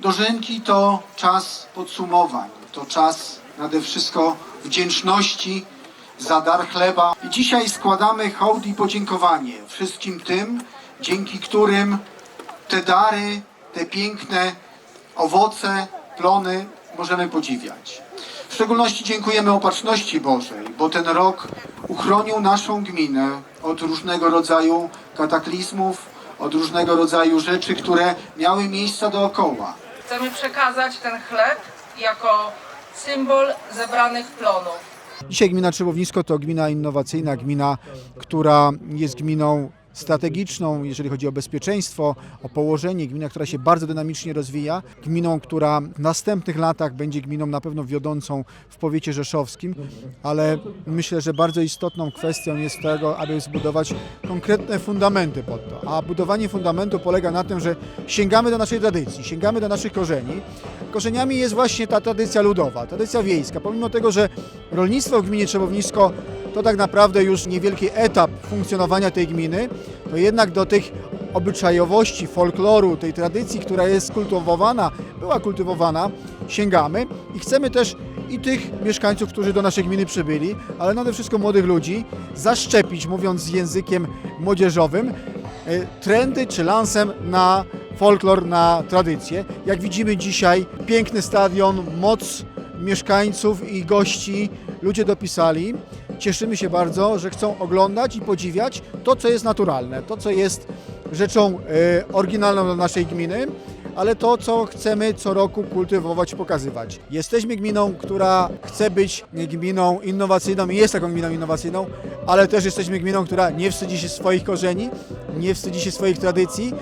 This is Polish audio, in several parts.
Dożynki to czas podsumowań, to czas nade wszystko wdzięczności za dar chleba. I dzisiaj składamy hołd i podziękowanie wszystkim tym, dzięki którym te dary, te piękne owoce, plony możemy podziwiać. W szczególności dziękujemy Opatrzności Bożej, bo ten rok uchronił naszą gminę od różnego rodzaju kataklizmów, od różnego rodzaju rzeczy, które miały miejsca dookoła. Chcemy przekazać ten chleb jako symbol zebranych plonów. Dzisiaj gmina Trzebownisko to gmina innowacyjna, gmina, która jest gminą strategiczną, jeżeli chodzi o bezpieczeństwo, o położenie, gmina, która się bardzo dynamicznie rozwija, gminą, która w następnych latach będzie gminą na pewno wiodącą w powiecie rzeszowskim, ale myślę, że bardzo istotną kwestią jest tego, aby zbudować konkretne fundamenty pod to. A budowanie fundamentu polega na tym, że sięgamy do naszej tradycji, sięgamy do naszych korzeni. Korzeniami jest właśnie ta tradycja ludowa, tradycja wiejska. Pomimo tego, że rolnictwo w gminie Trzebownisko to tak naprawdę już niewielki etap funkcjonowania tej gminy, to jednak do tych obyczajowości, folkloru, tej tradycji, która jest kultywowana, była kultywowana, sięgamy i chcemy też i tych mieszkańców, którzy do naszej gminy przybyli, ale nade wszystko młodych ludzi, zaszczepić, mówiąc językiem młodzieżowym, e, trendy czy lansem na folklor, na tradycję. Jak widzimy dzisiaj, piękny stadion, moc mieszkańców i gości, ludzie dopisali. Cieszymy się bardzo, że chcą oglądać i podziwiać to, co jest naturalne, to, co jest rzeczą e, oryginalną dla naszej gminy, ale to, co chcemy co roku kultywować, pokazywać. Jesteśmy gminą, która chce być gminą innowacyjną i jest taką gminą innowacyjną, ale też jesteśmy gminą, która nie wstydzi się swoich korzeni, nie wstydzi się swoich tradycji.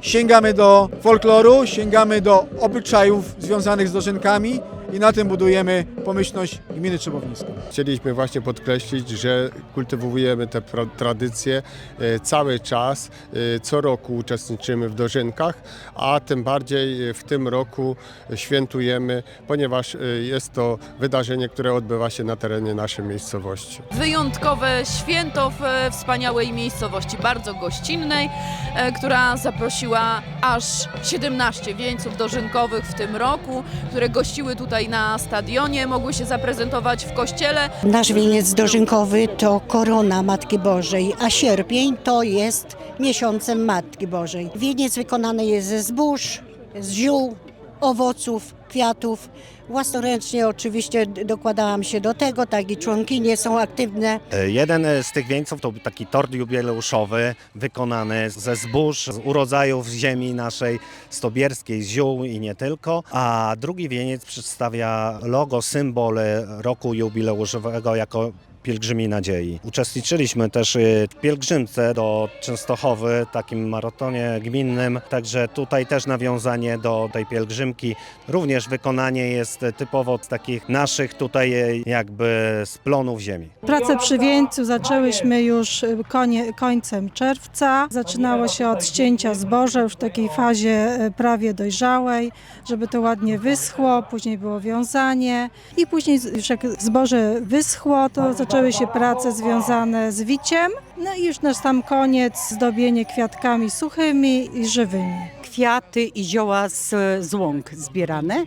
Sięgamy do folkloru, sięgamy do obyczajów związanych z dożynkami i na tym budujemy pomyślność gminy Trzebowniska. Chcieliśmy właśnie podkreślić, że kultywujemy te tradycje e, cały czas. E, Co roku uczestniczymy w dożynkach, a tym bardziej w tym roku świętujemy, ponieważ e, jest to wydarzenie, które odbywa się na terenie naszej miejscowości. wyjątkowe święto w e, wspaniałej miejscowości, bardzo gościnnej, e, która zaprosiła aż 17 wieńców dożynkowych w tym roku, które gościły tutaj na stadionie, mogły się zaprezentować w kościele. Nasz wieniec dożynkowy to korona Matki Bożej, a sierpień to jest miesiącem Matki Bożej. Wieniec wykonany jest ze zbóż, z ziół, owoców, kwiatów. Własnoręcznie oczywiście dokładałam się do tego, tak i członkinie są aktywne. E, Jeden z tych wieńców to taki tort jubileuszowy wykonany ze zbóż, z urodzajów ziemi naszej stobierskiej, ziół i nie tylko, a drugi wieniec przedstawia logo, symbol e, roku jubileuszowego jako Pielgrzymi Nadziei. Uczestniczyliśmy też e, w pielgrzymce do Częstochowy, takim maratonie gminnym, także tutaj też nawiązanie do tej pielgrzymki. Również wykonanie jest typowo z takich naszych tutaj e, jakby z plonów ziemi. Prace przy wieńcu zaczęłyśmy już y, konie, końcem czerwca. Zaczynało się od ścięcia zboża już w takiej fazie y, prawie dojrzałej, żeby to ładnie wyschło. Później było wiązanie i później już jak zboże wyschło, to zaczęły się prace związane z wiciem. No i już na sam koniec zdobienie kwiatkami suchymi i żywymi. kwiaty i zioła z, z łąk zbierane.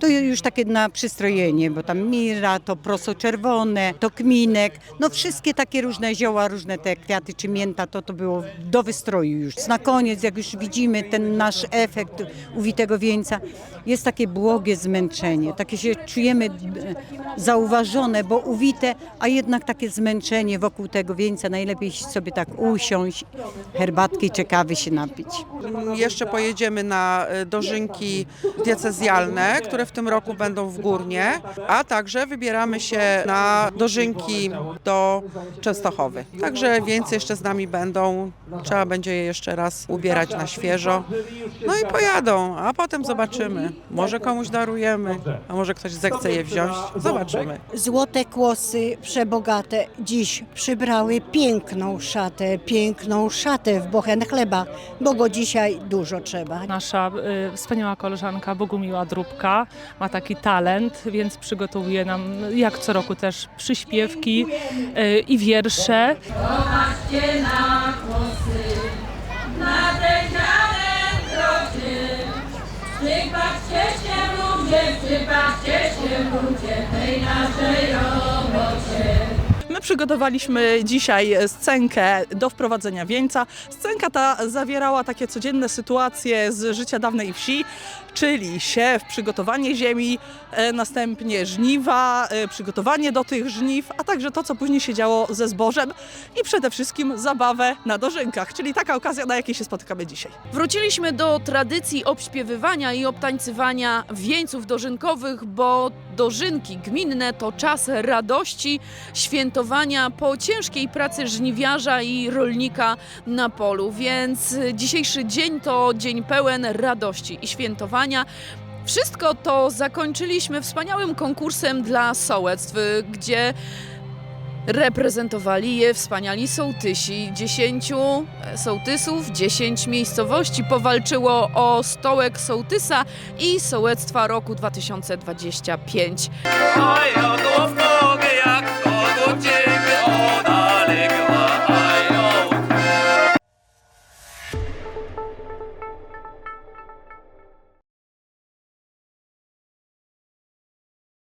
To już takie na przystrojenie, bo tam mira, to proso czerwone, to kminek, no wszystkie takie różne zioła, różne te kwiaty czy mięta, to to było do wystroju już. Na koniec, jak już widzimy ten nasz efekt uwitego wieńca, jest takie błogie zmęczenie, takie się czujemy e, zauważone, bo uwite, a jednak takie zmęczenie wokół tego wieńca, najlepiej sobie tak usiąść, herbatki czy kawy się napić. Jeszcze pojedziemy na e, dożynki diecezjalne, które w tym roku będą w Górnie, a także wybieramy się na dożynki do Częstochowy. Także więcej jeszcze z nami będą. Trzeba będzie je jeszcze raz ubierać na świeżo. No i pojadą, a potem zobaczymy. Może komuś darujemy, a może ktoś zechce je wziąć. Zobaczymy. Złote kłosy przebogate dziś przybrały piękną szatę, piękną szatę w bochen chleba, bo go dzisiaj dużo trzeba. Nasza y, wspaniała koleżanka Bogumiła Drubka ma taki talent, więc przygotowuje nam jak co roku też przyśpiewki y, i wiersze. Popatrzcie na na ten. Przypatrzcie się ludzie, przypatrzcie się ludzie tej naszej robocie. My przygotowaliśmy dzisiaj scenkę do wprowadzenia wieńca. Scenka ta zawierała takie codzienne sytuacje z życia dawnej wsi, czyli siew, przygotowanie ziemi, e, następnie żniwa, e, przygotowanie do tych żniw, a także to, co później się działo ze zbożem i przede wszystkim zabawę na dożynkach, czyli taka okazja, na jakiej się spotykamy dzisiaj. Wróciliśmy do tradycji obśpiewywania i obtańcywania wieńców dożynkowych, bo dożynki gminne to czas radości, świętowania po ciężkiej pracy żniwiarza i rolnika na polu. Więc dzisiejszy dzień to dzień pełen radości i świętowania. Wszystko to zakończyliśmy wspaniałym konkursem dla sołectw, gdzie Reprezentowali je wspaniali sołtysi. Dziesięciu sołtysów, dziesięć miejscowości powalczyło o stołek sołtysa i sołectwa roku 2025. Oj, o